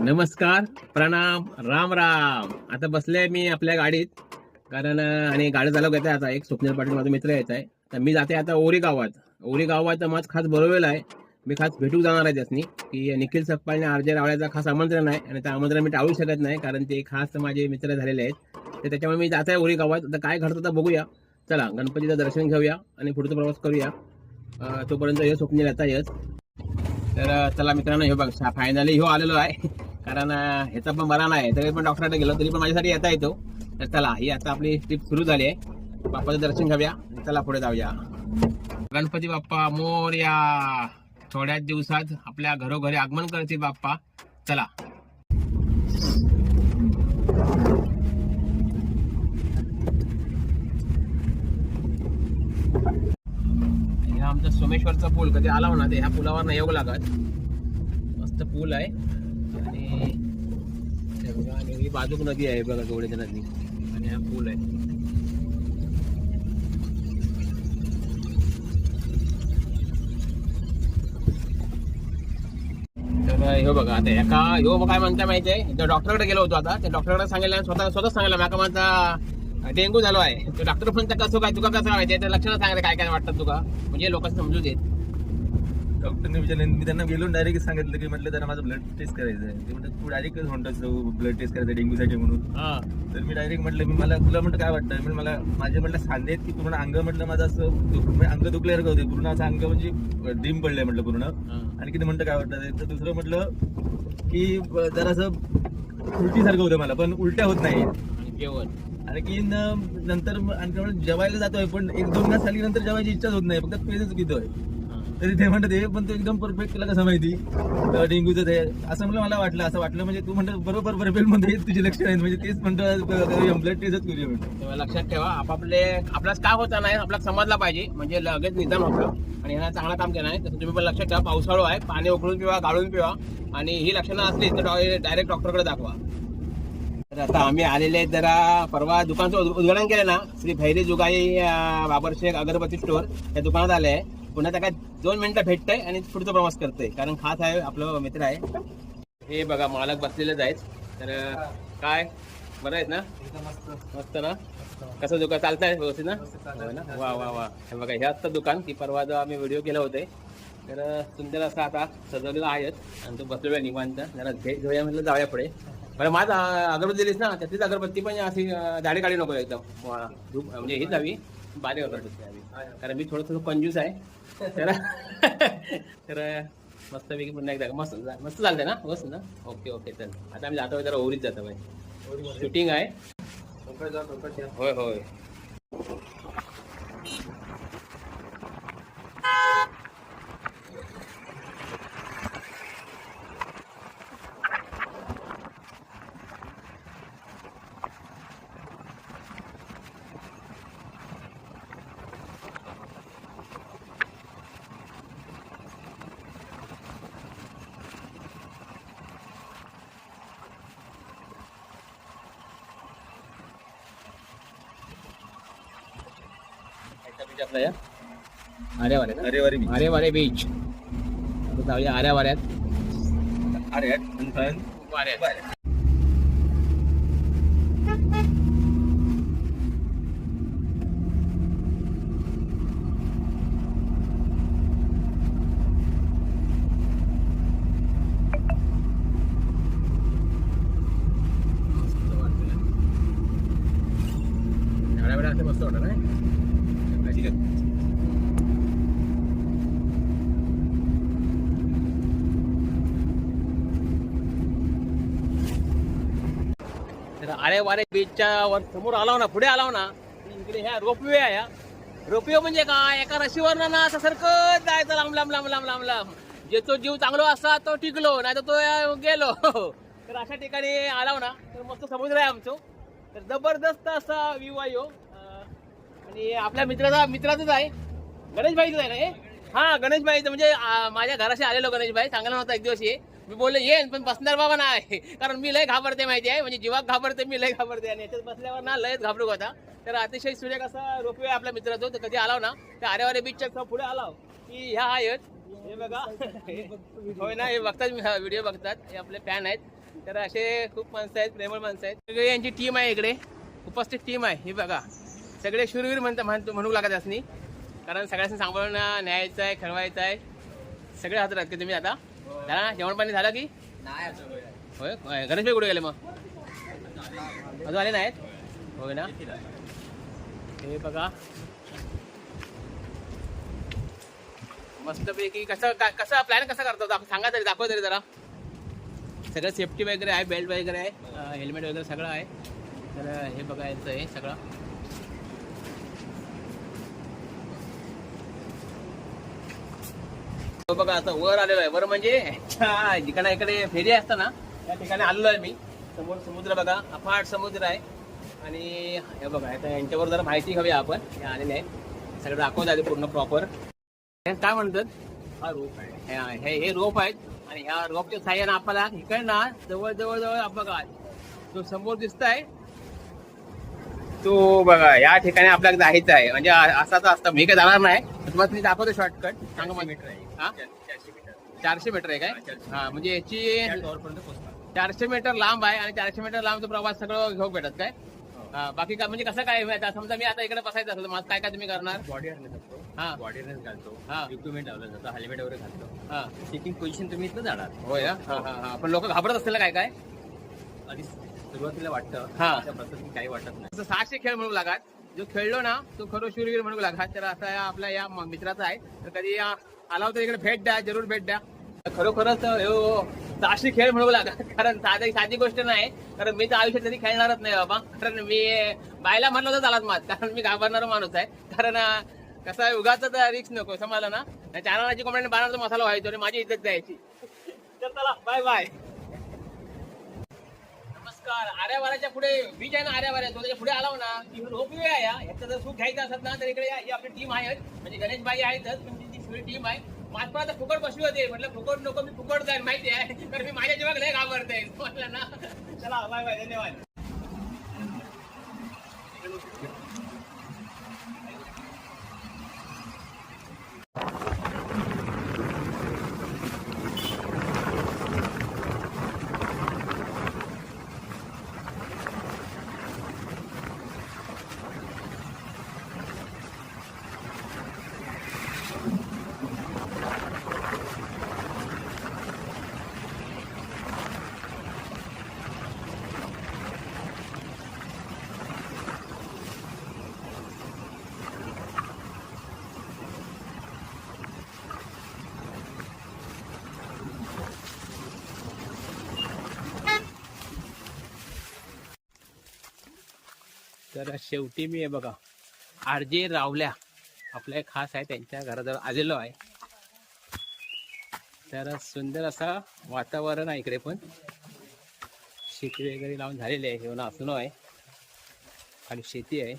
नमस्कार प्रणाम राम राम. आता बसले मी आपल्या गाडीत. कारण आणि गाडी चालव येते आता. एक स्वप्नील पाटील माझा मित्र येत आहे. तर मी जाते आता ओरी गावात. ओरी गावात माझं खास बरोबर आहे. मी खास भेटू जाणार आहे त्यासनी. की निखिल सकपाळ आणि आरजे रावळ्याचा खास आमंत्रण आहे. आणि ते आमंत्रण मी टाळू शकत नाही कारण ते खास माझे मित्र झालेले आहेत. तर त्याच्यामुळे मी जात आहे ओरी गावात. आता काय घडतं तर बघूया. चला गणपतीचं दर्शन घेऊया आणि पुढचा प्रवास करूया. तोपर्यंत हे स्वप्नील येता येत तर चला मित्रांनो हे बघ फायनली ह्यो आलेलो आहे. कारण अं, ह्याचा पण बरा नाही. तरी पण डॉक्टरकडे गेलो तरी पण माझ्यासाठी येता येतो. तर चला ही आता आपली ट्रिप सुरू झाली आहे. बाप्पाचं दर्शन घेऊया. चला पुढे जाऊया. गणपती बाप्पा मोरया. थोड्याच दिवसात आपल्या घरोघरी आगमन करतील बाप्पा. चला. आमचा सोमेश्वरचा पूल कधी आला होणार ह्या पुलावर नाही येऊ लागत. मस्त पूल आहे. आणि ही बाजूक नदी आहे बघा गोडेच्या नदी. आणि हा पूल आहे. तर हे बघा आता एका ह्यो काय म्हणता माहिती आहे? डॉक्टरकडे गेलो होतो आता. त्या डॉक्टरकडे सांगितलं स्वतः स्वतः सांगितलं माका माझा डेंगू झालो आहे. तो डॉक्टर पण कसं काय तुका कसं माहिती आहे? त्या लक्षणं सांगितलं काय काय वाटतं तुका? म्हणजे लोक समजू देत. डॉक्टरने विचारलं मी त्यांना गेलो डायरेक्ट सांगितलं की म्हटलं त्यांना माझं ब्लड टेस्ट करायचं आहे. ते म्हणतात तू डायरेक्ट म्हणतो ब्लड टेस्ट करायचं डेंग्यूसाठी म्हणून. तर मी डायरेक्ट म्हटलं मी मला तुला म्हटलं काय वाटतं? मी मला माझे म्हटलं सांधे की पूर्ण अंग म्हटलं माझं असं म्हणजे अंग दुखल्यासारखं होते. पूर्ण असं अंग म्हणजे डिम पडलंय म्हटलं पूर्ण. आणि किती म्हणतं काय वाटतं? तर दुसरं म्हटलं की जरासं उलटीसारखं होतं मला पण उलट्या होत नाही आणि जेवण आणि की न- नंतर मग आणखी म्हणून जेवायला जातोय पण एक दोन तास झाली नंतर जेवायची इच्छाच होत नाही फक्त पेजच पितोय. हा. तरी ते म्हणतात हे पण तू एकदम परफेक्ट तुला कसं माहिती? डेंग्यूचं ते. असं म्हणलं मला वाटलं असं वाटलं म्हणजे तू म्हणतो बरोबर परफेक्टमध्ये तुझे लक्ष आहे. म्हणजे तेच म्हणतो ब्लड टेस्टच करूया म्हणतो लक्षात ठेवा आपापले आपलाच का होता नाही आपल्याला समजला पाहिजे. म्हणजे लगेच निदान होतं. आणि ह्याला चांगला काम केलं आहे तसं तुम्ही पण लक्षात ठेवा पावसाळू आहे पाणी उकळून पिवा गाळून पिवा. आणि ही लक्षणं असली तर डायरेक्ट डॉक्टरकडे दाखवा. तर आता आम्ही आलेले आहेत जरा परवा दुकानचं उद्घाटन केलं ना श्री भैरी जुगाई बाबर शेख अगरबत्ती स्टोअर त्या दुकानात आले आहे. पुन्हा त्या काय दोन मिनिटं भेटतंय आणि पुढचा प्रवास करतोय. कारण खास आहे आपलं मित्र आहे. हे बघा मालक बसलेलेच आहेत. तर काय? बरं आहेत ना? मस्त ना? कसं दुकान? चालतंय व्यवस्थित ना? वा वा वा. हे बघा हे असतं दुकान की परवा जो आम्ही व्हिडिओ केला होते. तर सुंदर असं आता सजवलेलं आहेत. आणि तो बसलेला निवांत. जरा घे घेऊया म्हटलं जाऊया पुढे. बरं माझा अगरबत्ती दिलीस ना? त्यातलीच अगरबत्ती पण अशी झाडे काढी नको एकदम. धूप म्हणजे हीच हवी. बारीक अगरबत्ती हवी कारण मी थोडं थोडं कंजूस आहे. तर तर मस्तपैकी पुन्हा एकदा मस्त मस्त चालतंय ना? मस्त ना? ओके ओके चल. आता आम्ही जातो जरा ओरीच जातो बाई. शूटिंग आहे. होय होय. बीच आपला या आर्यावारे वारी आरेवारे बीच जाऊया आर्यावाऱ्यात वाऱ्यात मस्त वाटत नाही ठीक आहे तर अरे वारे बीचच्या वर समोर आलाव ना पुढे आलाव ना इकडे ह्या रोपवे आहे रोपवे म्हणजे काय? एका रशीवर ना असं सरकत जायचं लांब लांब लांब लांब लांब लांब. जे तो जीव चांगलो असता तो टिकलो नाही तर तो गेलो. तर अशा ठिकाणी आलाव ना तर मस्त समुद्र आहे आमचं. तर जबरदस्त असा व्ह्यू आहे हो. आणि आपल्या मित्राचा मित्राचाच आहे. गणेशभाईच आहे ना हे? हा गणेशबाईचं म्हणजे माझ्या घराशी आलेलो गणेशबाई. सांगायला नव्हता एक दिवस ये मी बोललो येईन पण बसणार बाबा नाही. कारण मी लय घाबरते माहिती आहे? म्हणजे जीवाक घाबरते मी लय घाबरते. आणि याच्यात बसल्यावर ना लयच घाबरू होता. तर अतिशय सुरेख असा रोपवे आपल्या मित्राचो हो तर कधी आलाव ना त्या आरेवारे बीचच्या पुढे आलाव हो. की ह्या आहेत. हे बघा. होय ना हे बघतात व्हिडिओ बघतात. हे आपले फॅन आहेत. तर असे खूप माणसं आहेत प्रेमळ माणसं आहेत. सगळे यांची टीम आहे इकडे. उपस्थित टीम आहे. ही बघा. सगळे शूरवीर म्हणता म्हणतो म्हणू लागत असनी. कारण सगळ्यांना सांभाळून न्यायचं आहे खेळवायचं आहे. सगळे हात राहत तुम्ही आता? झाला ना जेवण पाणी झालं की? होय. गणेश भाई कुठे गेले मग? अजून आले नाहीत? होय ना? हे बघा. मस्तपैकी कसं कसा प्लॅन कसा करतो? सांगा तरी दाखवा तरी जरा. सगळं सेफ्टी वगैरे आहे बेल्ट वगैरे आहे हेल्मेट वगैरे सगळं आहे. तर हे बघायचं आहे सगळं. बघा आता वर आलेलो आहे. वर म्हणजे जिकडे इकडे फेरी असतं ना त्या ठिकाणी आलेलो आहे मी. समोर समुद्र बघा अफाट समुद्र आहे. आणि हे बघा आता यांच्यावर जरा माहिती हवी आपण. हे आलेले आहे सगळं दाखवत झाले पूर्ण प्रॉपर काय म्हणतात? हा रोप आहे. हे हे रोप आहेत. आणि ह्या रोपच्या साह्यानं आपल्याला इकडे ना जवळ जवळ जवळ बघा जो समोर दिसत आहे तो बघा या ठिकाणी आपल्याला जायचं आहे. म्हणजे अ- असा तर असतं. मी काय जाणार नाही. तुम्हाला मी दाखवतो शॉर्टकट सांगा मग. हा? चारशे मीटर. आहे काय? हा म्हणजे याची चारशे मीटर लांब आहे आणि चारशे मीटर लांबचा प्रवास सगळं घेऊ भेटत काय? हा, बाकी काय म्हणजे कसं काय आता समजा मी आता इकडे बसायचं असेल माझं काय काय तुम्ही करणार? बॉडी हा. बॉडी हार्नेस घालतो. हा. इक्विपमेंट लावलं जातं. हेल्मेट वगैरे घालतो. हा. सिटिंग पोझिशन तुम्ही इथं जाणार. होय हा? हा हा पण लोक घाबरत असतील काय काय? सुरुवातीला वाटतं हा. काही वाटत नाही. असं सहाशे खेळ म्हणू लागत जो खेळलो ना तो खरो शूरवीर म्हणू लागत. तर असा या आपल्या या म- मित्राचा आहे. तर कधी या आला होता इकडे भेट द्या जरूर भेट द्या. खरोखरच हो सहाशे खेळ म्हणू लागत. कारण साधी साधी गोष्ट नाही. कारण मी तर आयुष्यात कधी खेळणारच नाही बाबा. कारण मी बायला म्हणलं तर चालत मात. कारण मी घाबरणारा माणूस आहे. कारण अं, कसं आहे उगाच रिक्स नको समजलं ना? चॅनलाची कमेंट बाणाचा मसाला व्हायचो आणि माझी इज्जत द्यायची. तर चला बाय बाय आर्यावाराच्या पुढे बीच आहे ना आर्यावाऱ्या तो त्याच्या पुढे आला ना की रोप आहे या. याचं जर सुख घ्यायचं असत ना तर इकडे या- ही आपली टीम आहे म्हणजे गणेश बाई आहेतच पण ती सगळी टीम आहे. माझ्या आता फुकट बसली होते. म्हटलं फुकट नको मी फुकट जाईल माहिती आहे. तर मी माझ्या जेव्हा लय घाबरते म्हटलं ना. चला बाय बाय धन्यवाद. तर शेवटी मी आहे बघा आर जे रावल्या आपल्या खास आहे त्यांच्या घराजवळ आलेलो आहे. तर सुंदर असं वातावरण आहे इकडे पण. शेती वगैरे लावून झालेली आहे हे नाचणं आहे. आणि शेती आहे.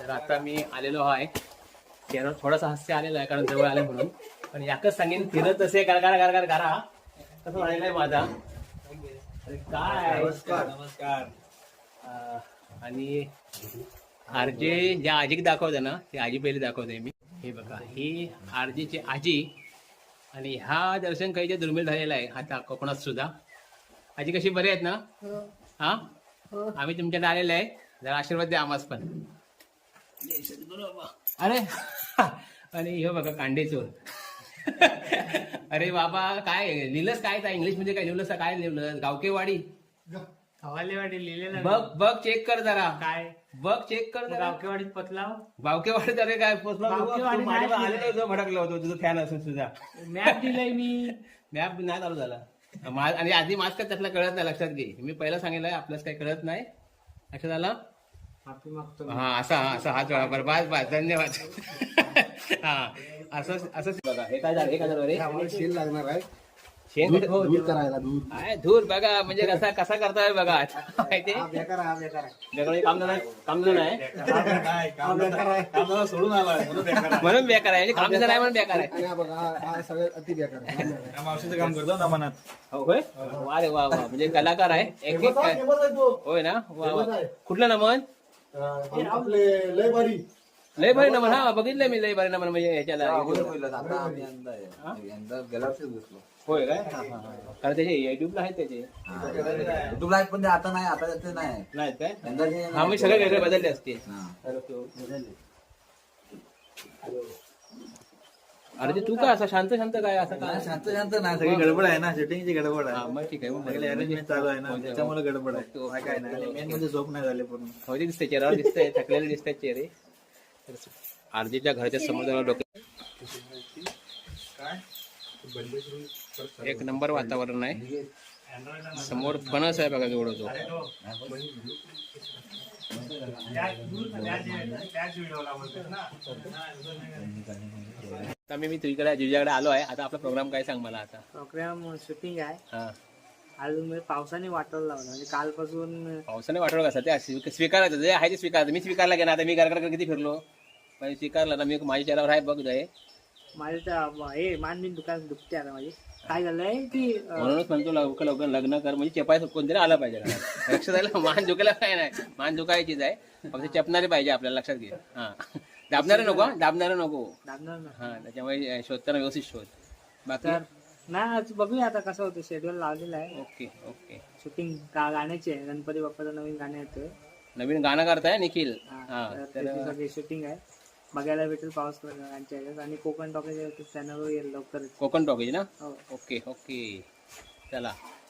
तर आता मी आलेलो आहे. त्यावर थोडंसं हास्य आलेला आहे कारण जवळ आले म्हणून. पण याकच सांगेन फिरत असे गरगार गरगार गारा तसं झालेलं आहे माझा. अरे काय? नमस्कार. अं, आणि आरजे ज्या आजीक दाखवते ना ते आजी पहिले दाखवते मी. हे बघा ही आरजीची आजी आणि हा दर्शन काही दुर्मिळ झालेला आहे. आता कोकणात सुद्धा. आजी कशी बरी आहेत ना? हा. आम्ही तुमच्याकडे आलेले आहे. जरा आशीर्वाद द्या आम्हाला पण. अरे आणि हे बघा कांडे चोर अरे बाबा काय? लिहिलंस काय? त्या इंग्लिशमध्ये काय लिहिलंस? काय लिहिलं गावकेवाडी. हवालेवाडी लिहिलेलं बघ बघ चेक कर जरा. काय? बघ चेक कर जरा. गावकेवाडीत पतलाव बावकेवाडी अरे काय पोचला नाही आलेलो होतो भडकलो होतो. तुझं फॅन असून तुझा मॅप दिलाय मी. मॅप नाही चालू झाला. मा- आणि आधी मास्क त्यातला कळत नाही लक्षात घे. मी पहिला सांगितलंय आपल्यास काही कळत नाही. लक्षात आलं? माफी मागतो हा असा असा हात जोडा. बरं बस बस. धन्यवाद. हा असं असं बघा हे काय झालं? हे काय झालं रे? शेल लागणार आहे. शेण दूध दूध करायला दूध. काय धूर बघा म्हणजे कसा कसा करताय बघा. माहिती? हा बेकार आहे, हा बेकार आहे. वेगळं काम नाही काम नाही हा बेकार आहे. सोडून आला म्हणून बेकार आहे. काम नाही म्हणून बेकार आहे. आणि हा बघा हा- हा सगळ्यात अति बेकार आहे. हा बेकार आहे. मावशीचं काम करतो ना मनात हो होय? वा रे वा वा. म्हणजे कलाकार आहे. एक एक काय-. होय ना? वा वा. कुठलं ना मन अं, आपले लय भारी. लय भारी नमन हा बघितलंय मी लय भारी नमन म्हणजे ह्याच्याला आता आम्ही यंदा आहे. यंदा गेल्या वर्षीच घुसलो होय काय? हा, हा, हा. कारण त्याचे युट्यूबला आहेत त्याचे. युट्यूबला आहेत पण ते आता नाही आता ते नाही नाहीत काय? हा मी सगळे वेगळे बदलले असते हा. अरे ते तू काय असं शांत शांत काय असं काय शांत शांत नाही सगळी गडबड आहे ना शूटिंगची गडबड हा आहे मग ठीक आहे मग सगळे arrangement चालू आहे ना त्याच्यामुळे गडबड आहे. तो काय काय नाही. मेन म्हणजे झोप नाही झाली पूर्ण. ते दिसतंय चेहऱ्यावर दिसतंय थकलेले दिसतात चेहरे. आरजीच्या घराच्या समोर जरा डोके एक नंबर वातावरण आहे. समोर फणस आहे बघा केवढं तो मी मी तुझ्याकडे तुझ्याकडे आलो आहे. आता आपला प्रोग्राम काय सांग मला आता? प्रोग्राम शूटिंग आहे. हा. अजून म्हणजे पावसाने वाटायला लावलं. म्हणजे कालपासून पावसाने वाटलं कसं? ते स्वी- स्वीकारायचं. जे आहे ते स्वीकारायचं. मी स्वीकारला गेला आता मी घर किती फिरलो? पण स्वीकारला ना मी माझ्या चेहऱ्यावर आहे बघ दे माझे तर हे मान बिन दुकान दुखते आता माझी. काय झालंय की अं, म्हणूनच म्हणतो लवकर लवकर लग्न कर. म्हणजे चेपाय कोणतरी आला पाहिजे घरात. लक्षात आलं? मान दुखायला काय नाही. मान दुखायचीच आहे. फक्त चपणारे पाहिजे आपल्याला. लक्षात घे. हा. दाबणारे नको हा, दाबणारे नको. दाबणार ना हा त्याच्यामुळे शोधताना व्यवस्थित शोध. बाकी? तर नाही आज बघूया आता कसं होतं. शेड्यूल लावलेलं आहे. Okay okay. शूटिंग का गाण्याची आहे. गणपती बाप्पाचं नवीन गाणं येतोय नवीन गाणं करताय निखिल? हा, तर सगळी शूटिंग आहे. बघायला भेटेल पाऊस यांच्या ह्याच्यात आणि कोकण युट्यूब चॅनलवर येईल लवकरच. कोकण टॉकीज ना? हो. Okay okay. चला.